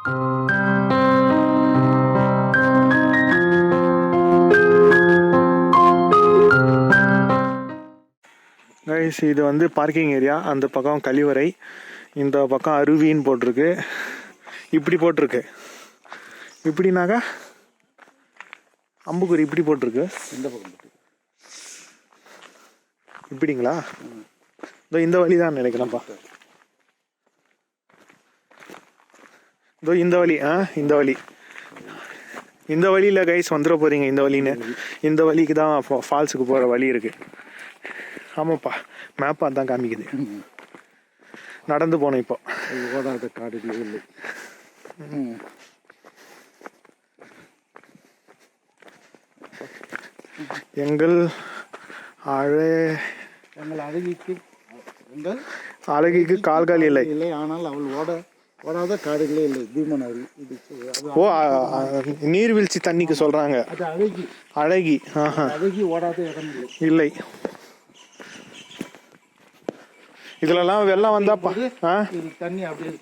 Guys இது வந்து parking area அந்த பக்கம் கழிவறை. இந்த பக்கம் அருவின்னு போட்டிருக்கு. இப்படி போட்டிருக்கு. இப்படினாக்கா அம்புக்குறி இப்படி போட்டிருக்கு. இந்த பக்கம் இப்படிங்களா? இந்த வழி தான் நினைக்கிறேன்ப்பா இதோ இந்த வழி ஆ இந்த வழி. இந்த வழியில் கைஸ் வந்துட போறீங்க இந்த வழின்னு. இந்த வழிக்கு தான் ஃபால்ஸுக்கு போகிற வழி இருக்கு. ஆமாப்பா மேப் அதான் காமிக்குது. நடந்து போனோம் இப்போ. ஓடாத காடுகளே இல்லை. எங்கள் அழை எங்கள் அழகிக்கு எங்கள்? அழகிக்கு கால்கள் இல்லை. இல்லை ஆனால் அவள் ஓட ஓடாத காடுகளே இல்லை. பீமன் அருவி இது ஓ நீர்வீழ்ச்சி தண்ணிக்கு சொல்றாங்க. அது அழகி. அழகி அழகி ஓடாத இடம் இல்லை. இதுலலாம் வெள்ளம் வந்தா பா ஆ? தண்ணி அப்படியே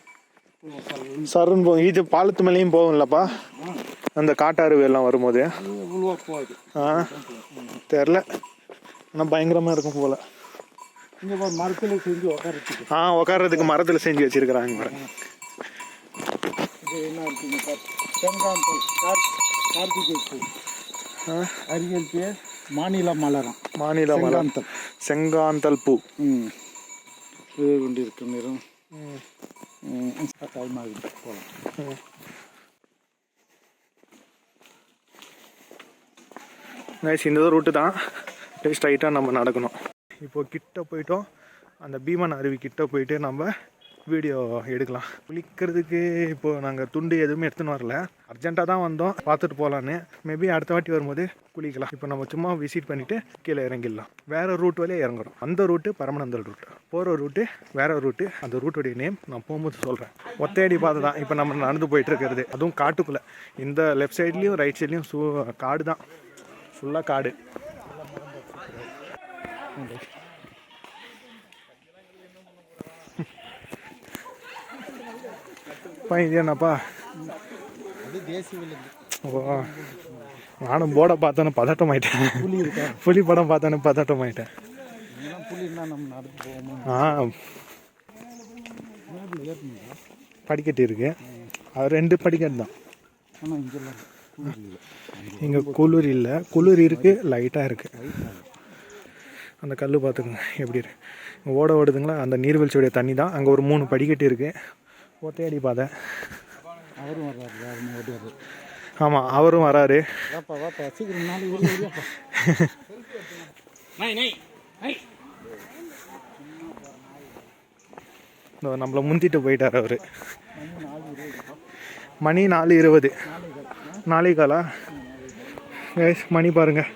சருன்னு போகும். இது பாலத்து மேலேயும் போகும்லப்பா. அந்த காட்டாறு வெள்ளம் வரும்போது. ஆ? தெரில. ஆனால் பயங்கரமாக இருக்கும் போல. மரத்தில் செஞ்சு உட்காரத்துக்கு ஆ உட்கார்றதுக்கு மரத்தில் செஞ்சு வச்சிருக்கிறாங்க பாருங்க. என்ன இருக்குங்க பாரு. செங்காந்தல் கார் கார்த்திகை பூ அறிவியல் பேர் மாநில மலரம். மாநில மலர் செங்காந்தல். பூ. ம். இது கொண்டிருக்கும் நிறம் டைம் ஆகுது போகலாம் நைஸ் இந்த ரூட்டு தான். ஸ்ட்ரைட்டாக நம்ம நடக்கணும். இப்போ கிட்ட போயிட்டோம். அந்த பீமன் அருவி கிட்ட போயிட்டு நம்ம வீடியோ எடுக்கலாம். குளிக்கிறதுக்கு இப்போ நாங்கள் துண்டு எதுவுமே எடுத்துன்னு வரல. அர்ஜென்ட்டாக தான் வந்தோம். பார்த்துட்டு போகலான்னு மேபி அடுத்த வாட்டி வரும்போது குளிக்கலாம். இப்போ நம்ம சும்மா விசிட் பண்ணிவிட்டு கீழே இறங்கிடலாம். வேறு ரூட் வழியே இறங்குறோம். அந்த ரூட்டு பரமநந்தல் ரூட் போகிற ரூட்டு வேற ரூட்டு அந்த ரூட்டுடைய நேம் நான் போகும்போது சொல்கிறேன் ஒத்தையடி பாதை தான். இப்போ நம்ம நடந்து போயிட்டு இருக்கிறது. அதுவும் காட்டுக்குள்ளே. இந்த லெஃப்ட் சைட்லேயும் ரைட் சைட்லேயும் சூ காடு தான் ஃபுல்லாக காடு. பா இது என்னப்பா? அது தேசிய விலங்கு. ஓ நானும் போர்டை பார்த்தோன்னு பதட்டம் ஆயிட்டேன். புலி படம் பார்த்தோன்னு பதட்டம் ஆயிட்டேன். ஆ. படிக்கட்டு இருக்கு. அது ரெண்டு படிக்கட்டு தான். இங்கே குளிர் இல்லை. குளிர் இருக்கு லைட்டாக இருக்கு. அந்த கல் பார்த்துக்கோங்க. எப்படி இருக்கு? ஓட ஓடுதுங்களா? அந்த நீர்வீழ்ச்சியுடைய தண்ணி தான். அங்கே ஒரு மூணு படிக்கட்டு இருக்கு. ஒத்தையடி பாதை. அவரும் வர்றாரு யாருமே ஓடியாரு ஆமாம் அவரும் வராரு. வாப்பா வாப்பா சீக்கிரம் நம்மளை முந்திட்டு போயிட்டார் அவர். மணி நாலு இருபது. நாளை காலா Guys, மணி பாருங்க.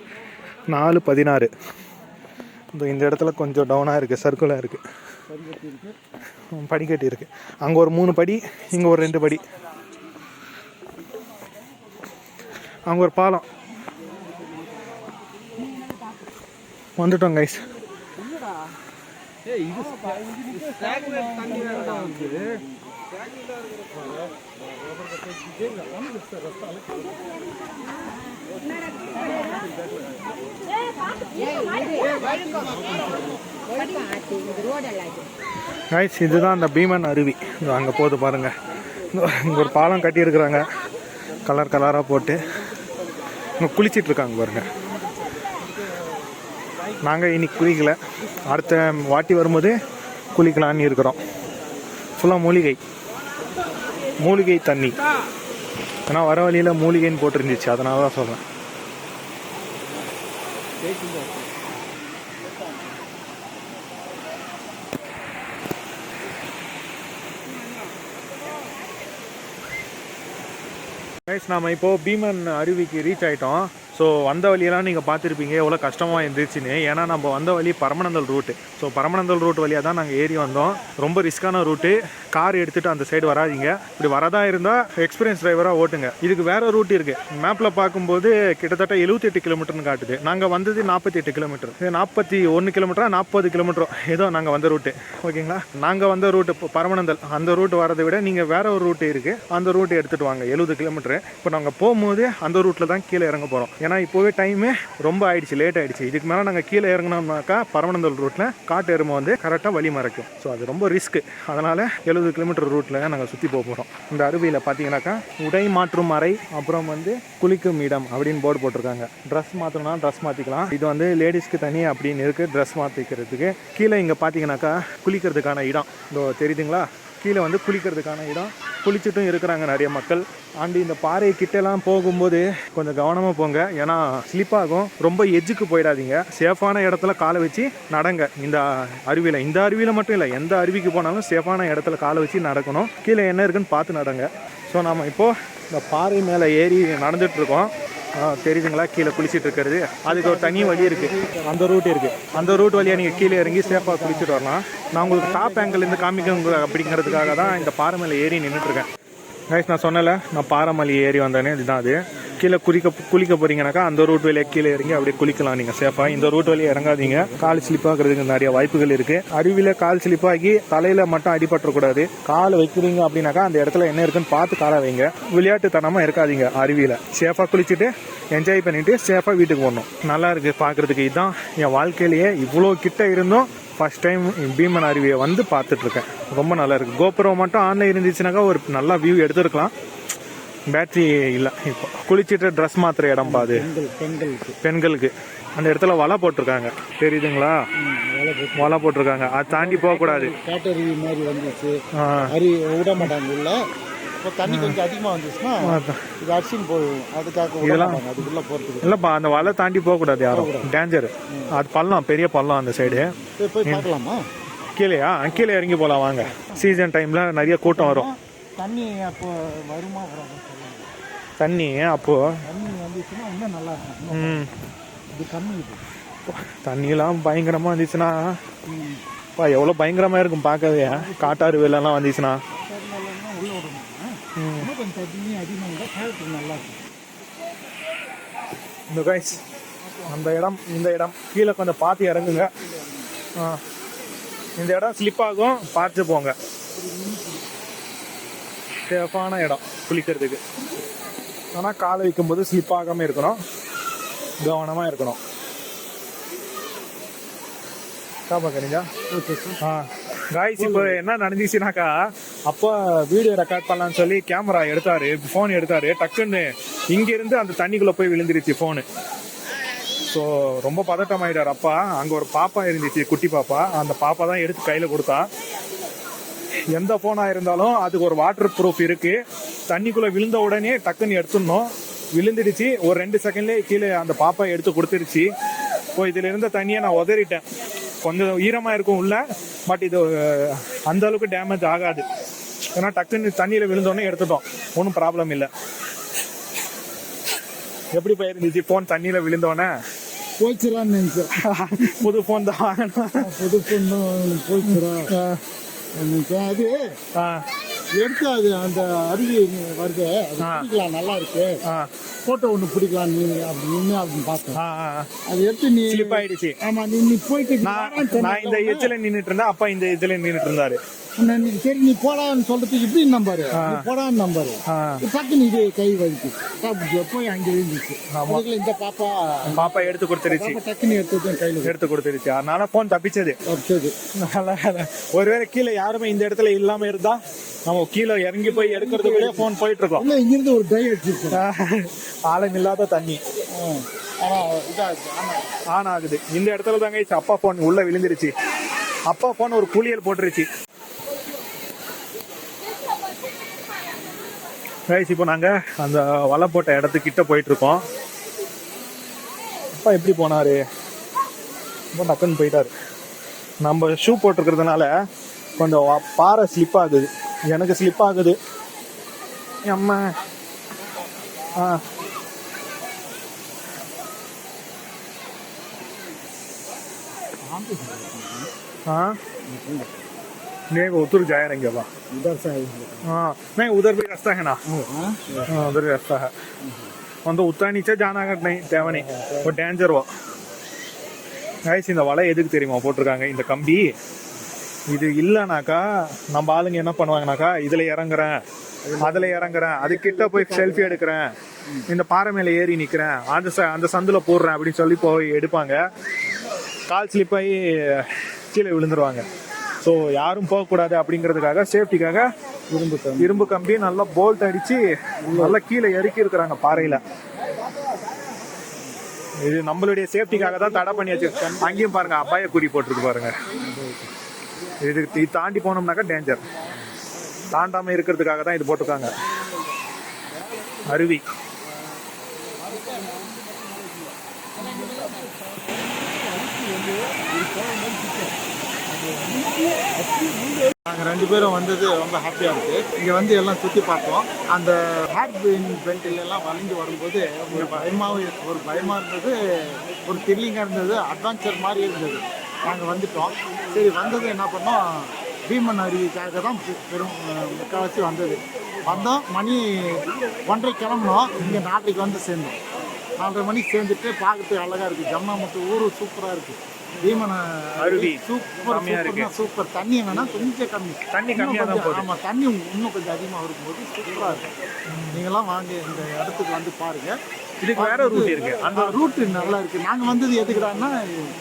நாலு பதினாறு. இந்த இந்த இடத்துல கொஞ்சம் டவுனாக இருக்குது சர்க்குலாக இருக்குது படிக்கட்டு இருக்குது அங்கே ஒரு மூணு படி இங்கே ஒரு ரெண்டு படி. அங்கே ஒரு பாலம். வந்துட்டோம் கைஸ் கைஸ் இதுதான் அந்த பீமன் அருவி. அங்கே போகுது பாருங்கள் இங்கே ஒரு பாலம் கட்டியிருக்கிறாங்க. கலர் கலராக போட்டு. இங்கே குளிச்சிட்ருக்காங்க பாருங்கள் நாங்கள் இன்னைக்கு குளிக்கல. அடுத்த வாட்டி வரும்போது குளிக்கலான்னு இருக்கிறோம். ஃபுல்லாக மூலிகை. மூலிகை தண்ணி. ஏன்னா வர வழியில் மூலிகைன்னு போட்டிருந்துச்சு. அதனால தான் சொல்கிறேன் கைஸ் நாம் இப்போது பீமன் அருவிக்கு ரீச் ஆகிட்டோம் ஸோ வந்த வழியெல்லாம் நீங்கள் பார்த்துருப்பீங்க. எவ்வளோ கஷ்டமாக இருந்துச்சுன்னு. ஏன்னா நம்ம வந்த வழி Paramanandal route so Paramanandal route வழியாக தான் நாங்கள் ஏறி வந்தோம். ரொம்ப ரிஸ்க்கான ரூட்டு கார் எடுத்துகிட்டு அந்த சைடு வராதீங்க. இப்படி வரதா இருந்தால் எக்ஸ்பீரியன்ஸ் டிரைவராக ஓட்டுங்க. இதுக்கு வேற ரூட் இருக்குது மேப்பில் பார்க்கும்போது கிட்டத்தட்ட 78 கிலோமீட்டர்னு காட்டுது. நாங்கள் வந்தது நாற்பத்தி எட்டு கிலோமீட்டர் நாற்பத்தி ஒன்று கிலோமீட்டரா நாற்பது கிலோமீட்டரோ ஏதோ நாங்கள் வந்த ரூட்டு ஓகேங்களா? நாங்கள் வந்த ரூட்டு இப்போ பரமனந்தல் அந்த ரூட் வரதை விட நீங்கள் வேற ஒரு ரூட்டு இருக்குது அந்த ரூட்டை எடுத்துகிட்டு வாங்க. எழுபது கிலோமீட்டர் இப்போ நாங்கள் போகும்போது அந்த ரூட்டில் தான் கீழே இறங்க போகிறோம் ஏன்னா இப்போவே டைமு ரொம்ப ஆயிடுச்சு லேட் ஆயிடுச்சு. இதுக்கு மேலே நாங்கள் கீழே இறங்கினோம்னாக்கா பரமனந்தல் ரூட்டில் காட்டு எருமை வந்து கரெக்டாக வழி மறைக்கும். ஸோ அது ரொம்ப ரிஸ்க்கு அதனால் எழுபது கிலோமீட்டர் ரூட்டில் நாங்கள் சுற்றி போக போகிறோம் இந்த அருவியில் பார்த்தீங்கன்னாக்கா உடை மாற்றும் அறை அப்புறம் வந்து குளிக்கும் இடம் அப்படின்னு போர்டு போட்டிருக்காங்க. ட்ரெஸ் மாற்றணும்னா ட்ரெஸ் மாற்றிக்கலாம் இது வந்து லேடிஸ்க்கு தனி அப்படின்னு இருக்குது ட்ரெஸ் மாற்றிக்கிறதுக்கு கீழே இங்கே பார்த்தீங்கன்னாக்கா குளிக்கிறதுக்கான இடம். இதோ தெரியுதுங்களா? கீழே வந்து குளிக்கிறதுக்கான இடம். குளிச்சுட்டும் இருக்கிறாங்க நிறைய மக்கள். அண்டு இந்த பாறை கிட்டலாம் போகும்போது கொஞ்சம் கவனமாக போங்க. ஏன்னா ஸ்லிப் ஆகும். ரொம்ப எஜ்ஜுக்கு போயிடாதீங்க. சேஃபான இடத்துல காலை வச்சு நடங்க. இந்த அருவியில். இந்த அருவியில் மட்டும் இல்லை எந்த அருவிக்கு போனாலும் சேஃபான இடத்துல காலை வச்சு நடக்கணும். கீழே என்ன இருக்குன்னு பார்த்து நடங்க. ஸோ நாம் இப்போது இந்த பாறை மேலே ஏறி நடந்துகிட்ருக்கோம் தெரியுதுங்களா? கீழே குளிச்சிட்டு இருக்கிறது. அதுக்கு ஒரு தனி வழி இருக்குது அந்த ரூட் இருக்குது அந்த ரூட் வழியாக நீங்கள் கீழே இறங்கி சேஃபாக குளிச்சுட்டு வரலாம். நான் உங்களுக்கு டாப் ஆங்கிள்லேருந்து காமிக்க அப்படிங்கிறதுக்காக தான் இந்த பாறை மேலே ஏறி நின்றுட்டுருக்கேன் கைஸ் நான் சொன்னல நான் பாறைமலை ஏறி வந்தேனே இதுதான் அது. கீழே குளிக்க குளிக்க போறீங்கனாக்கா அந்த ரூட் வழியாக கீழே இறங்கி அப்படியே குளிக்கலாம் நீங்கள் சேஃபாக இந்த ரூட் வழியாக இறங்காதீங்க. கால் ஸ்லிப் ஆகுறதுக்கு நிறைய வாய்ப்புகள் இருக்கு. அருவியில் கால் ஸ்லிப் ஆகி தலையில மட்டும் அடிபட்டுறக்கூடாது. கால் வைக்கிறீங்க அப்படின்னாக்கா அந்த இடத்துல என்ன இருக்குன்னு பார்த்து காலை வைங்க. விளையாட்டுத்தனமாக இருக்காதீங்க அருவியில். சேஃபாக குளிச்சுட்டு என்ஜாய் பண்ணிட்டு சேஃபாக வீட்டுக்கு போகணும் நல்லா இருக்கு பார்க்கறதுக்கு. இதுதான் என் வாழ்க்கையிலேயே இவ்வளோ கிட்ட இருந்தும் ஃபர்ஸ்ட் டைம் பீமன் அருவியை வந்து பார்த்துட்டு இருக்கேன். ரொம்ப நல்லா இருக்கு. கோபுரம் மட்டும் ஆன்லைன் இருந்துச்சுனாக்கா ஒரு நல்ல வியூ எடுத்துருக்கலாம். பேட்டரி இல்லை. இப்போ குளிச்சுட்டு ட்ரெஸ் மாத்துற இடம் பாது பெண்கள் பெண்களுக்கு. பெண்களுக்கு. அந்த இடத்துல வலை போட்டிருக்காங்க. தெரியுதுங்களா? வேலை போட்டு வலை போட்டிருக்காங்க. அதை தாண்டி போகக்கூடாது காட்டருவி மாதிரி வந்துச்சு. அரி விட மாட்டாங்க உள்ள. இப்போ தண்ணி கொஞ்சம் அதிகமாக வந்துச்சுன்னா. இது அடிச்சுன்னு போயிடும் அதுக்காக மாட்டாங்க. அதுக்குள்ளே போகிறதுக்கு இல்லைப்பா அந்த வலை தாண்டி போகக்கூடாது யாரும். டேஞ்சர் அது பள்ளம் பெரிய பள்ளம் அந்த சைடு போய் போய் பார்க்கலாமா? கீழேயா? கீழே இறங்கி போகலாம் வாங்க. சீசன் டைம்ல நிறைய கூட்டம் வரும். தண்ணி அப்போ வருமா வராது தண்ணி அப்போ? தண்ணி வந்துச்சுன்னா இன்னும் நல்லா இருக்கும். ம், இது கம்மி இது. தண்ணியெல்லாம் பயங்கரமா இருந்துச்சுன்னா. பா எவ்வளோ பயங்கரமா இருக்கும் பார்க்கவே. காட்டாறு வெள்ளம்லாம் வந்துச்சுன்னா. உள்ள விடணும். கொஞ்சம் தண்ணி அதிகமாக கேரக்டர் நல்லா இருக்கும். இந்த கைஸ் அந்த இடம் இந்த இடம். கீழே கொஞ்சம் பார்த்து இறங்குங்க. இந்த இடம் ஸ்லிப் ஆகும் பார்த்து போங்க. சேஃபான இடம் குளிக்கிறதுக்கு. ஆனால் காலை வைக்கும்போது ஸ்லிப் ஆகாமல் இருக்கணும். கவனமாக இருக்கணும். கரிஞ்சா ஓகே ஆ. காய்ஸ் இப்போ என்ன நடந்துச்சுனாக்கா அப்போ வீடியோ ரெக்கார்ட் பண்ணலாம்னு சொல்லி கேமரா எடுத்தாரு ஃபோன் எடுத்தாரு டக்குன்னு இங்கிருந்து அந்த தண்ணிக்குள்ள போய் விழுந்துருச்சு ஃபோனு ஸோ ரொம்ப பதட்டம் ஆயிட்டார் அப்பா. அங்கே ஒரு பாப்பா இருந்துச்சு குட்டி பாப்பா. அந்த பாப்பா தான் எடுத்து கையில் கொடுத்தா. எந்த ஃபோனாக இருந்தாலும் அதுக்கு ஒரு வாட்டர் ப்ரூஃப் இருக்கு. தண்ணிக்குள்ள விழுந்த உடனே டக்குன்னு எடுத்துடணும். விழுந்துடுச்சு. ஒரு ரெண்டு செகண்ட்லேயே கீழே அந்த பாப்பா எடுத்து கொடுத்துருச்சு. இப்போ இதில் இருந்த தண்ணியை நான் உதறிட்டேன். கொஞ்சம் ஈரமாக இருக்கும் உள்ள பட் இது அந்த அளவுக்கு டேமேஜ் ஆகாது. ஏன்னா டக்குன்னு தண்ணியில் விழுந்தோடனே எடுத்துட்டோம். ஒன்றும் ப்ராப்ளம் இல்லை. எப்படி போயிருந்துச்சு ஃபோன் தண்ணியில் விழுந்தோடனே? போய்ச்சிரான்னு நினைச்சேன். புது ஃபோன் தான் புது பொண்ணு போய்ச்சிரா நினைச்சேன் அது எடுத்து அது அந்த அருவி வருது. அது பிடிக்கலாம் நல்லா இருக்கு. போட்டோ ஒன்று பிடிக்கலாம் நீ அப்படி நின்று அப்படின்னு பார்த்தேன். அது எடுத்து நீ ஸ்லிப் ஆயிடுச்சு. ஆமா நீ நீ போயிட்டு நான் இந்த எச்சில நின்னுட்டு இருந்தேன் அப்பா இந்த இதுல நின்னுட்டு இருந்தாரு. நீ- சரி நீ போடான்னு சொல்றதுக்கு இப்படி நம்பரு. போடான்னு நம்பரு. டக்குன்னு இது கை வலிக்கு போய் அங்கே இருந்துச்சு. இந்த பாப்பா பாப்பா எடுத்து கொடுத்துருச்சு. டக்குன்னு எடுத்து கையில் எடுத்து கொடுத்துருச்சு. அதனால போன் தப்பிச்சது. வேலை. ஒருவேளை கீழே யாருமே இந்த இடத்துல இல்லாம இருந்தா நம்ம கீழே இறங்கி போய் எடுக்கிறதுக்குள்ளே போன் போயிட்டு இருக்கோம் இல்லை இங்கிருந்து ஒரு டை அடிச்சிருக்கேன் ஆழம் இல்லாத தண்ணி. ஆன் ஆகுது. இந்த இடத்துல தாங்க அப்பா போன் உள்ள விழுந்துருச்சு. அப்பா போன் ஒரு குளியல் போட்டுருச்சு. ரைஸ் இப்போ நாங்கள் அந்த வலை போட்ட இடத்துக்கிட்ட போயிட்டுருக்கோம். அப்பா எப்படி போனாரு? ரொம்ப டக்குன்னு போயிட்டார். நம்ம ஷூ போட்டிருக்கிறதுனால கொஞ்சம் வா- பாறை ஸ்லிப் ஆகுது. எனக்கு ஸ்லிப் ஆகுது. அம்மா. ஆ. ஆ? नहीं वो उतर जाए रहेंगे वहाँ इधर से आए हाँ नहीं उधर भी रास्ता है ना हाँ हाँ उधर भी रास्ता है हम तो उतना नीचे जाना अगर नहीं தேவை नहीं वो டேஞ்சர் வா கைஸ் இந்த வலை எதுக்கு தெரியுமா போட்டிருக்காங்க இந்த கம்பி இது இல்லைனாக்கா நம்ம ஆளுங்க என்ன பண்ணுவாங்கனாக்கா இதுல இறங்குறேன் அதுல இறங்குறேன் அது கிட்ட போய் செல்ஃபி எடுக்கிறேன் இந்த பாறை மேல ஏறி நிக்கிறேன் அந்த ச- அந்த சந்துல போடுறேன் அப்படின்னு சொல்லி போய் எடுப்பாங்க கால் ஸ்லிப் ஆகி கீழே விழுந்துருவாங்க ஸோ யாரும் போகக்கூடாது அப்படிங்கிறதுக்காக சேஃப்டிக்காக இரும்பு கம்பி. இரும்பு கம்பி நல்லா போல்ட் அடித்து நல்லா கீழே இறக்கி இருக்கிறாங்க பாறையில். இது நம்மளுடைய சேஃப்டிக்காக தான் தடை பண்ணி வச்சு அங்கேயும் பாருங்க அபாய குறி போட்டுருக்கு பாருங்க. இது தாண்டி போனோம்னாக்கா டேஞ்சர் தாண்டாம இருக்கிறதுக்காக தான் இது போட்டிருக்காங்க. அருவி. நாங்கள் ரெண்டு பேரும் வந்தது ரொம்ப ஹாப்பியாக இருக்குது இங்கே வந்து எல்லாம் சுற்றி பார்த்தோம். அந்த ஹேட் பெல்ட்டில் எல்லாம் வளைஞ்சு வரும்போது ஒரு பயமாகவும் ஒரு பயமாக இருந்தது ஒரு த்ரில்லிங்காக இருந்தது அட்வென்ச்சர் மாதிரி இருந்தது. நாங்கள் வந்துட்டோம். சரி வந்தது என்ன பண்ணோம்? பீமன் அருவிக்காக தான் பெரும் முக்கால்வாசி வந்தது. வந்தோம் மணி ஒன்றரை கிளம்புனோம். இங்கே நாட்டுக்கு வந்து சேர்ந்தோம். நாலரை மணிக்கு சேர்ந்துட்டு பார்க்கறதுக்கு அழகாக இருக்குது ஜம்மா மட்டும் ஊர் சூப்பராக இருக்குது பீமன் அருவி. சூப்பர் செம்மையா இருக்கு. சூப்பர். தண்ணி வேணா கொஞ்சம் கம்மி. தண்ணி இன்னும் கம்மியா தான் போகுது. ஆமா தண்ணி இன்னும் கொஞ்சம் அதிகமாக இருக்கும்போது சூப்பராக இருக்கும். நீங்களாம் வாங்க இந்த இடத்துக்கு வந்து பாருங்க. இதுக்கு வேற ரூட் இருக்கு. அந்த ரூட் நல்லா இருக்கு. நாங்க வந்தது எதுக்குடான்னா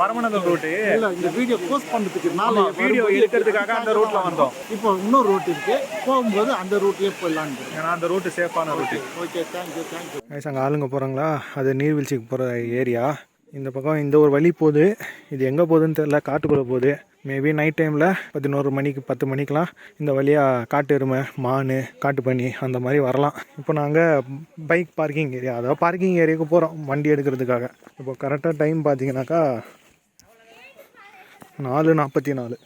பரமநதம் ரூட்டு இல்ல இந்த வீடியோ போஸ்ட் நாளை video வரும்போது எடுக்கிறதுக்காக அந்த route ல வந்தோம். இப்போ இன்னொரு ரூட் இருக்கு. போகும்போது அந்த ரூட்லயே போயிடலான்னு ஏன்னா அந்த ரூட்டு சேஃபான ரூட்டு ஓகே தேங்க்யூ தேங்க்யூ அங்கே ஆளுங்க போகிறாங்களா அது நீர்வீழ்ச்சிக்கு போகிற ஏரியா இந்த பக்கம் இந்த ஒரு வழி போகுது. இது எங்கே போகுதுன்னு தெரில காட்டுக்குள்ளே போகுது. மேபி நைட் டைமில் பதினோரு மணிக்கு பத்து மணிக்கெலாம் இந்த வழியாக காட்டு எருமை மான் காட்டு பன்னி அந்த மாதிரி வரலாம். இப்போ நாங்கள் பைக் பார்க்கிங் ஏரியா அதாவது பார்க்கிங் ஏரியாவுக்கு போகிறோம் வண்டி எடுக்கிறதுக்காக. இப்போ கரெக்டாக டைம் பார்த்தீங்கன்னாக்கா நாலு நாற்பத்தி நாலு.